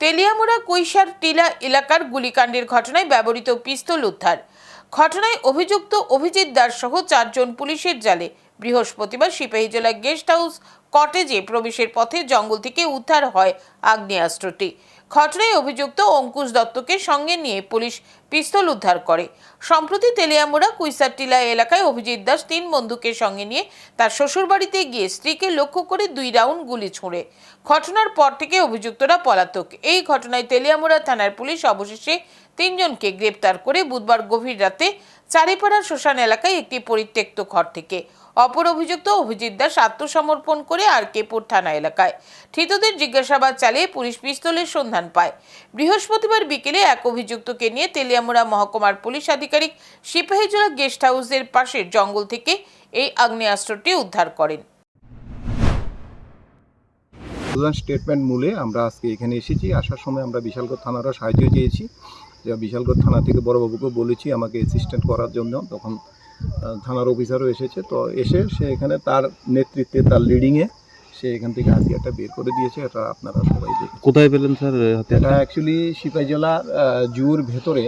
তেলিয়ামুড়া, কৈশার, টিলা এলাকার গুলিকাণ্ডের ঘটনায় ব্যবহৃত পিস্তল উদ্ধার। ঘটনায় অভিযুক্ত অভিজিৎ দাস সহ চারজন পুলিশের জালে। বৃহস্পতিবার সিপাহী সিপাহীজলা গেস্ট হাউস কটেজে প্রবেশের পথে জঙ্গল থেকে উদ্ধার হয় আগ্নেয়াস্ত্রটি। ঘটনায় অভিযুক্ত অঙ্কুশ দত্তকে সঙ্গে নিয়ে পুলিশ পিস্তল উদ্ধার করে। সম্প্রতি তেলিয়ামুড়া কুইসারটিলা এলাকায় অভিজিৎ দাস তিন বন্ধুকে সঙ্গে নিয়ে তার শ্বশুরবাড়িতে গিয়ে স্ত্রীকে লক্ষ্য করে দুই রাউন্ড গুলি ছোঁড়ে। ঘটনার পর থেকে অভিযুক্তরা পলাতক। এই ঘটনায় তেলিয়ামুড়া থানার পুলিশ অবশেষে তিনজনকে গ্রেপ্তার করে বুধবার গভীর রাতে চারিপাড়া শ্মশান এলাকায় একটি পরিত্যক্ত ঘর থেকে। অপর অভিযুক্ত অভিজিৎ দাস আত্মসমর্পণ করে আর কেপুর থানা এলাকায়। ধৃতদের জিজ্ঞাসাবাদ চালিয়ে পুলিশ পিস্তলের সন্ধান পায়। বৃহস্পতিবার বিকেলে এক অভিযুক্তকে নিয়ে তেলিয়ামুড়া মহকুমার পুলিশ আধিকারিক সিপাহীজলা গেস্ট হাউসের পাশের জঙ্গল থেকে এই আগ্নেয়াস্ত্রটি উদ্ধার করেন। প্রধান স্টেটমেন্ট মূলে আমরা আজকে এখানে এসেছি। আসার সময় আমরা বিশালগড় থানারও সাহায্য চেয়েছি। যে বিশালগড় থানা থেকে বড়বাবুকে বলেছি, আমাকে অ্যাসিস্ট্যান্ট করার জন্য। তখন থানার অফিসারও এসেছে তো এসে সে এখানে তার নেতৃত্বে তার লিডিংয়ে সে এখান থেকে হাতিয়ারটা বের করে দিয়েছে এটা আপনারা সবাই দেখেন। কোথায় পেলেন স্যার এটা অ্যাকচুয়ালি সিপাহীজলা জুর ভেতরে